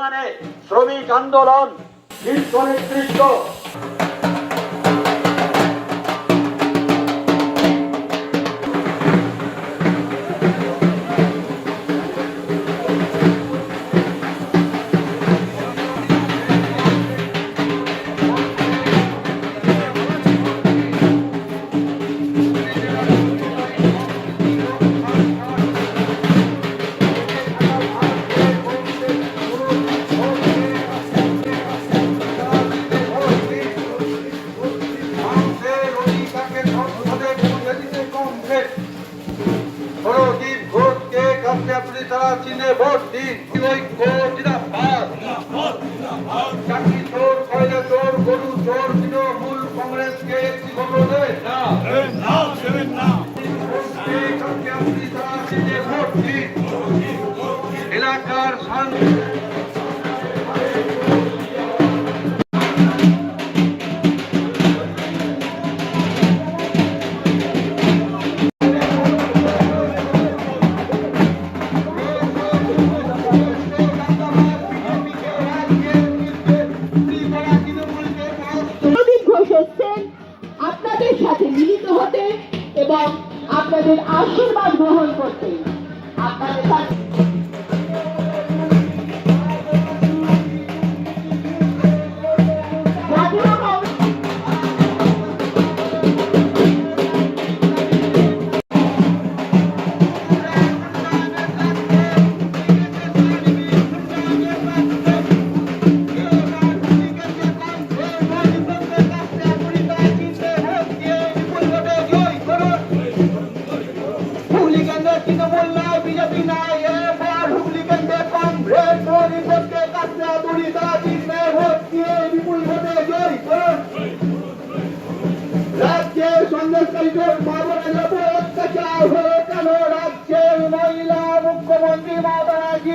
বর্তমানে শ্রমিক আন্দোলন বিশ্ব নেতৃত্ব আপনি তারা চিনে ভোট দিন জিরাবাদ চাকরি চোর, কয়লা চোর, গরু চোর, তৃণমূল কংগ্রেসকে এলাকার শান্তি এসছেন আপনাদের সাথে মিলিত হতে এবং আপনাদের আশীর্বাদ গ্রহণ করতে। আপনাদের বিজেপি নাই। এবার হুগলিগঞ্জে কংগ্রেস পরিবর্তে কাছে দুরি তারা চিনবে ভোট দিয়ে বিপুল ভোটে জয় করুন রাজ্যে সন্দেশকারীদের মামলা যাব অত্যাচার হয়ে কেন? রাজ্যের মহিলা মুখ্যমন্ত্রী মমতা ব্যানার্জি